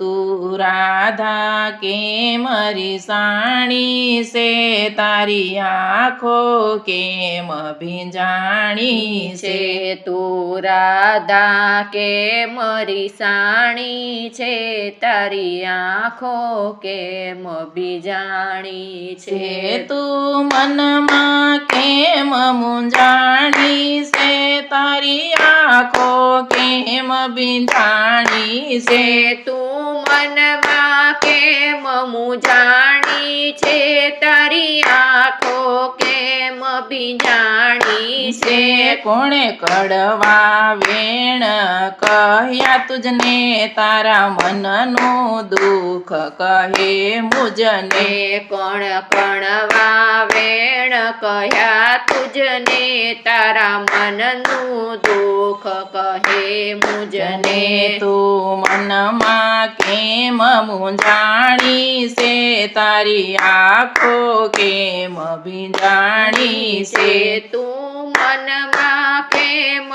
તું રાધા કે મરી સાણી છે તારી આંખો કેમ ભીંજાણી છે તું રાધા કે મરી સાણી છે તારી આંખો કેમ બીજાણી છે તું મનમાં કેમ મૂંઝાણી છે તારી આંખો કેમ બિંધાણી છે? તું મનમાં કેમ મુજાણી છે? તારી આંખો કેમ બીજાણી છે? છે કોણે કડવા વેણ કહ્યા તુજને? તારા મનનું દુઃખ કહે મુજને. કોણ કણવા વેણ કહ્યા તુજને? તારા મનનું દુઃખ કહે મુજને જને તું મનમાં કેમ મૂંઝાણી છે તારી આંખો કેમ ભીંજાણી છે છે તું મનમાં કેમ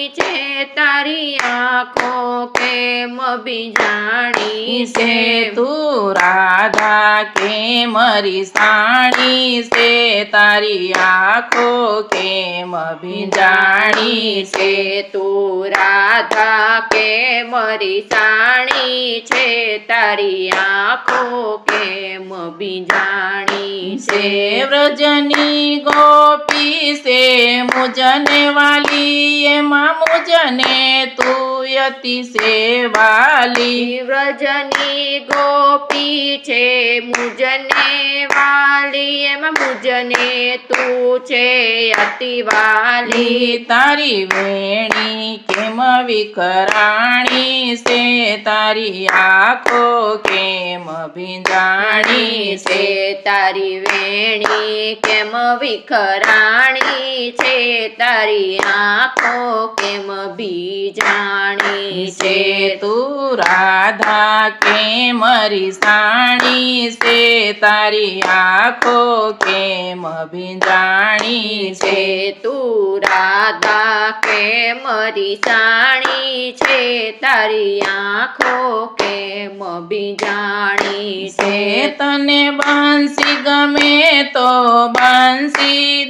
મૂંઝાણી છે તારી આંખો કેમ બીજાણી છે? છે તું રાધા કે મરી સાણી છે? તારી આંખો કેમ ભીંજાણી છે? તું રાધા કે મરી સાણી છે? તારી આંખો કેમ બીજાણી છે? વ્રજની ગોપી છે મુજને વાલી એમાં મુજને તું યતિ સેવાલી. વ્રજની ગોપી છે મુજને વાલી. એમાં મુજને તું છે અતિ વાલી. તારી વેણી કેમ વિકરાણી છે? તારી આંખો કેમ ભીંજાણી સે છે? તારી વેણી કેમ વિખરાણી છે? તારી આંખો કેમ બીજાણી છે છે તું રાધા કે મરી સાણી છે? તારી આંખો કેમ ભીંજાણી છે? છે તું રાધા કે મરી સાણી છે? તારી આંખો કેમ મભી છે? છે તને બાંસી ગમે તો બાંસી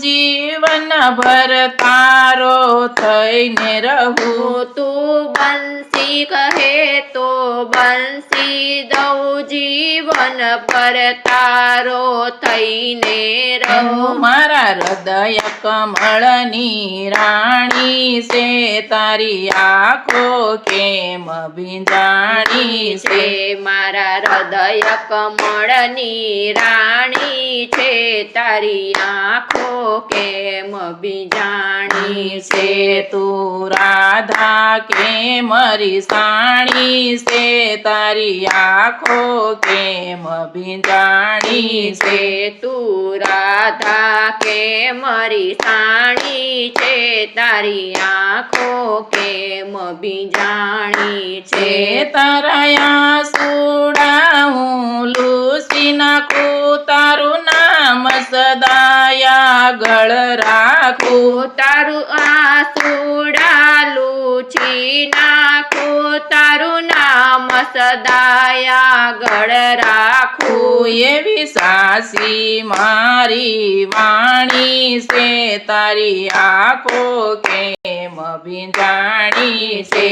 જીવન ભર તારો થઈને રહું. તું બંસી કહે તો બંસી દઉં જીવન પર તારો થઈને રહું. મારા હૃદય કમળની રાણી છે તારી આંખો કેમ ભીંજાણી છે મારા હૃદય કમળની રાણી છે તારી આંખો કેમ બીજાણી છે તું રાધા કે મરી સાણી છે? તારી આંખો કેમ બીજાણી છે? તું રાધા કે મરી સાણી છે? તારી આંખો કેમ બીજાણી છે? તારા સુડા હું લૂસી નાખું, તારું નામ સદાયા ગળ રાખો. તારું આસુડાલું છી નાખો. તારું નામ સદાય આગળ રાખો. એવી સાસી મારી વાણી છે. તારી આંખો કેમ ભીંજાણી છે?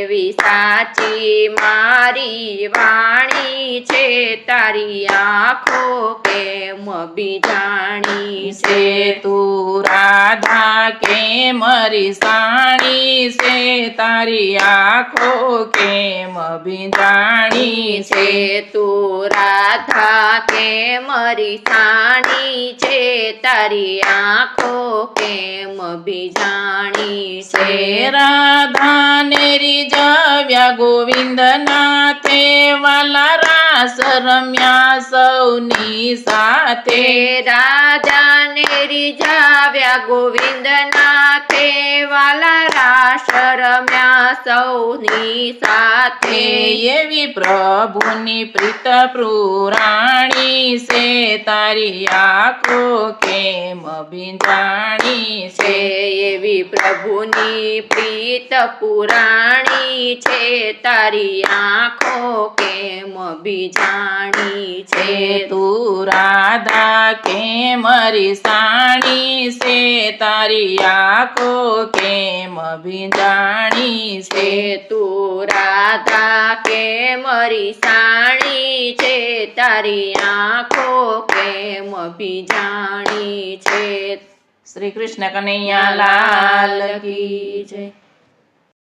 એવી સાચી મારી વાણી છે, તારી આંખો કેમ બીજાણી છે? તું રાધા કે મરી સાણી છે? તારી આંખો કેમ ભીંજાણી છે? તું રાધા કે મરી સાણી છે? તારી આંખો કેમ બીજાણી છે? રાધા ને રીઝવ્યા ગોવિંદ નાથે વાલા રાસ રમ્યા સૌની સાથે રાજાને રીઝાવ્યા ગોવિંદ નાથે વાલા રાસ રમ્યા સૌની સાથે એવી પ્રભુની પ્રીત પુરાણી છે તારી આંખો કેમ બિંદાણી છે? એવી પ્રભુની પ્રીત પુરાણી છે તારી આંખો કેમ બીજાણી છે છે તું રાધા કે મરી સાણી છે? તારી આંખો કેમ ભીંજાણી છે? તું રાધા કે મરી સાણી છે? તારી આંખો કેમ ભીંજાણી છે? શ્રી કૃષ્ણ કનૈયા લાલ કી જય.